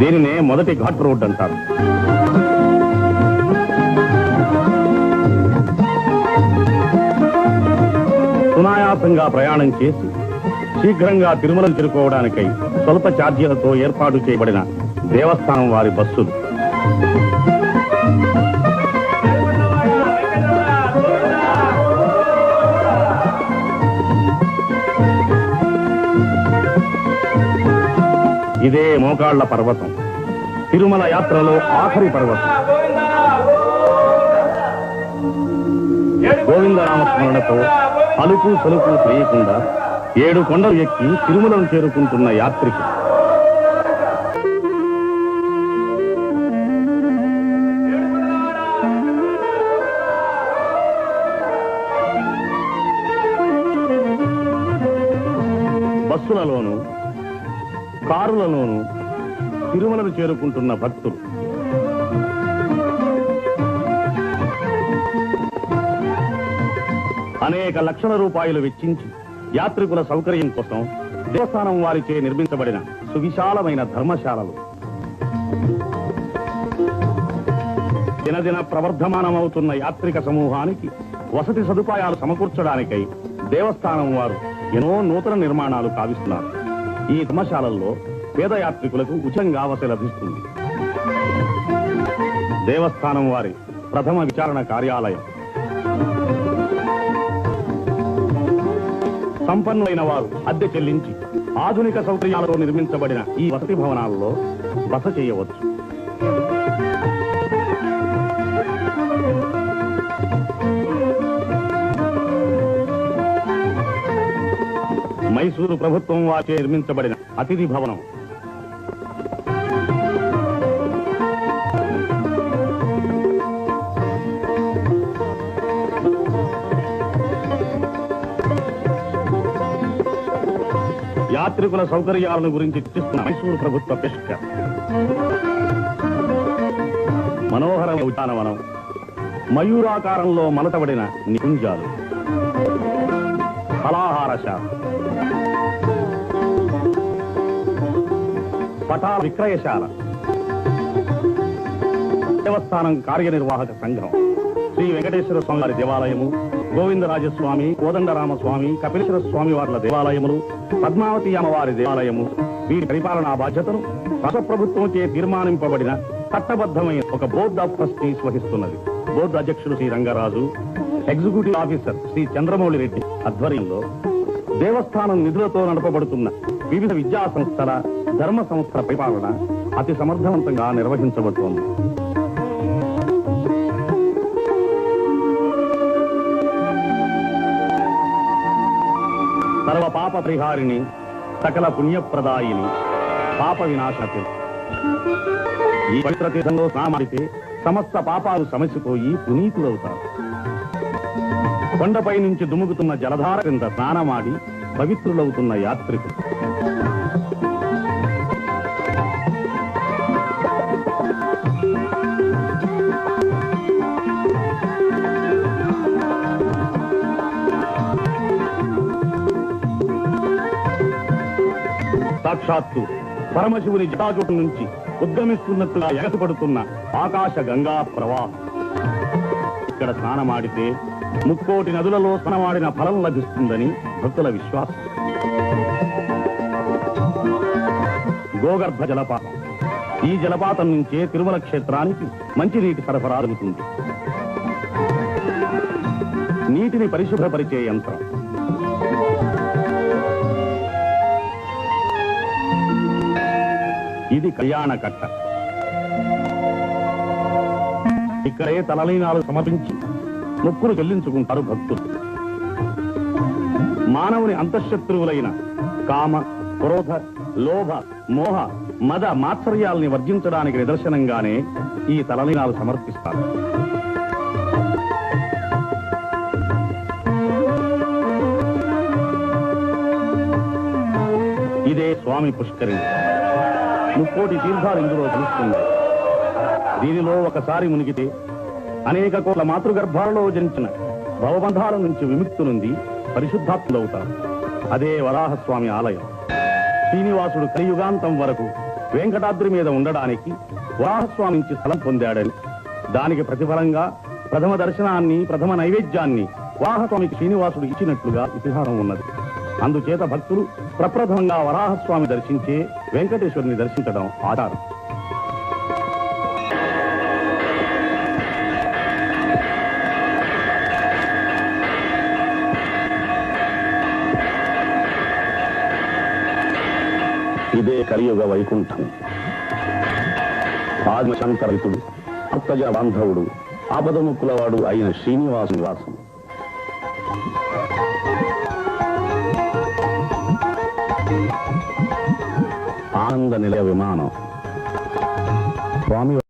దీనినే మొదటి ఘాట్ రోడ్ అంటారు. సునాయాసంగా ప్రయాణం చేసి శీఘ్రంగా తిరుమల చేరుకోవడానికై స్వల్ప ఛార్జీలతో ఏర్పాటు చేయబడిన దేవస్థానం వారి బస్సులు. ఇదే మోకాళ్ళ పర్వతం. తిరుమల యాత్రలో ఆఖరి పర్వతం. గోవిందరామస్మరణతో అలుపు పలుపు తెలియకుండా ఏడు కొండలు ఎక్కి తిరుమలను చేరుకుంటున్న యాత్రికి బస్సులలోనూ కారులలోనూ తిరుమలను చేరుకుంటున్న భక్తులు. అనేక లక్షల రూపాయలు వెచ్చించి యాత్రికుల సౌకర్యం కోసం దేవస్థానం వారిచే నిర్మించబడిన సువిశాలమైన ధర్మశాలలు. దినదిన ప్రవర్ధమానమవుతున్న యాత్రిక సమూహానికి వసతి సదుపాయాలు సమకూర్చడానికై దేవస్థానం వారు ఎన్నో నూతన నిర్మాణాలు కావిస్తున్నారు. ఈ ధర్మశాలల్లో పేద యాత్రికులకు ఉచితంగా వసతి లభిస్తుంది. దేవస్థానం వారి ప్రథమ విచారణ కార్యాలయం. సంపన్నులైన వారు అద్దె చెల్లించి ఆధునిక సౌకర్యాలతో నిర్మించబడిన ఈ వసతి భవనాల్లో బస చేయవచ్చు. మైసూరు ప్రభుత్వం వాచే నిర్మించబడిన అతిథి భవనం. యాత్రికుల సౌకర్యాలను గురించి చర్చిస్తున్న మైసూరు ప్రభుత్వ పెష్క మనోహర ఉద్యానవనం మయూరాకారంలో మలతబడిన నికుంజాలు ఫలాహారశాల. పటాల విక్రయశాల. దేవస్థానం కార్యనిర్వాహక సంఘం. శ్రీ వెంకటేశ్వర స్వామి వారి దేవాలయము గోవిందరాజస్వామి కోదండరామస్వామి కపిలేశ్వర స్వామి వార్ల దేవాలయములు పద్మావతి అమ్మవారి దేవాలయము వీటి పరిపాలనా బాధ్యతను రాష్ట్ర ప్రభుత్వంచే తీర్మానింపబడిన చట్టబద్ధమైన ఒక బోర్డ్ ఆఫ్ ట్రస్టీస్ వహిస్తున్నది. బోర్డు అధ్యక్షుడు శ్రీ రంగరాజు ఎగ్జిక్యూటివ్ ఆఫీసర్ శ్రీ చంద్రమౌళి రెడ్డి ఆధ్వర్యంలో దేవస్థానం నిధులతో నడపబడుతున్న వివిధ విద్యా సంస్థల ధర్మ సంస్థల పరిపాలన అతి సమర్థవంతంగా నిర్వహించబడుతోంది. సర్వ పాప పరిహారిణి సకల పుణ్యప్రదాయిని పాప వినాశనతి ఈ పవిత్ర తీర్థంలో స్నామాడితే సమస్త పాపాలు సమసిపోయి పునీతులవుతారు. కొండపై నుంచి దుముకుతున్న జలధార కింద స్నానమాడి పవిత్రులవుతున్న యాత్రికులు సాక్షాత్తు పరమశివుని జటాజుటు నుంచి ఉద్గమిస్తున్నట్టుగా ఎగసపడుతున్న ఆకాశ గంగా ప్రవాహం. ఇక్కడ స్నానమాడితే ముక్కోటి నదులలో స్నానమాడిన ఫలం లభిస్తుందని భక్తుల విశ్వాసం. గోగర్భ జలపాతం. ఈ జలపాతం నుంచే తిరుమల క్షేత్రానికి మంచినీటి సరఫరా జరుగుతుంది. నీటిని పరిశుభ్రపరిచే యంత్రం. ఇది కళ్యాణ కట్ట. ఇక్కడే తలలీనాలు సమర్పించింది మొక్కులు చెల్లించుకుంటారు భక్తులు. మానవుని అంతఃశత్రువులైన కామ క్రోధ లోభ మోహ మద మాత్సర్యాల్ని వర్జించడానికి నిదర్శనంగానే ఈ తలలీనాలు సమర్పిస్తారు. ఇదే స్వామి పుష్కరిణి. ముక్కోటి తీర్థాలు ఇందులో చూస్తుంది దీనిలో ఒకసారి మునిగితే అనేక కోట్ల మాతృగర్భాలలో జనించిన భవబంధాల నుంచి విముక్తునుంది పరిశుద్ధాత్ములవుతారు. అదే వరాహస్వామి ఆలయం. శ్రీనివాసుడు కలియుగాంతం వరకు వెంకటాద్రి మీద ఉండడానికి వరాహస్వామి నుంచి స్థలం పొందాడని దానికి ప్రతిఫలంగా ప్రథమ దర్శనాన్ని ప్రథమ నైవేద్యాన్ని వరాహస్వామికి శ్రీనివాసుడు ఇచ్చినట్లుగా ఇతిహాసం ఉన్నది. అందుచేత భక్తులు ప్రప్రథమంగా వరాహస్వామి దర్శించే వెంకటేశ్వరుని దర్శించడం ఆధారం ఇదే కలియుగ వైకుంఠం. ఆత్మ శంకరితుడు బాంధవుడు ఆపదముక్కులవాడు అయిన శ్రీనివాసు నివాసం. ఆనంద నిలయ విమానం. స్వామి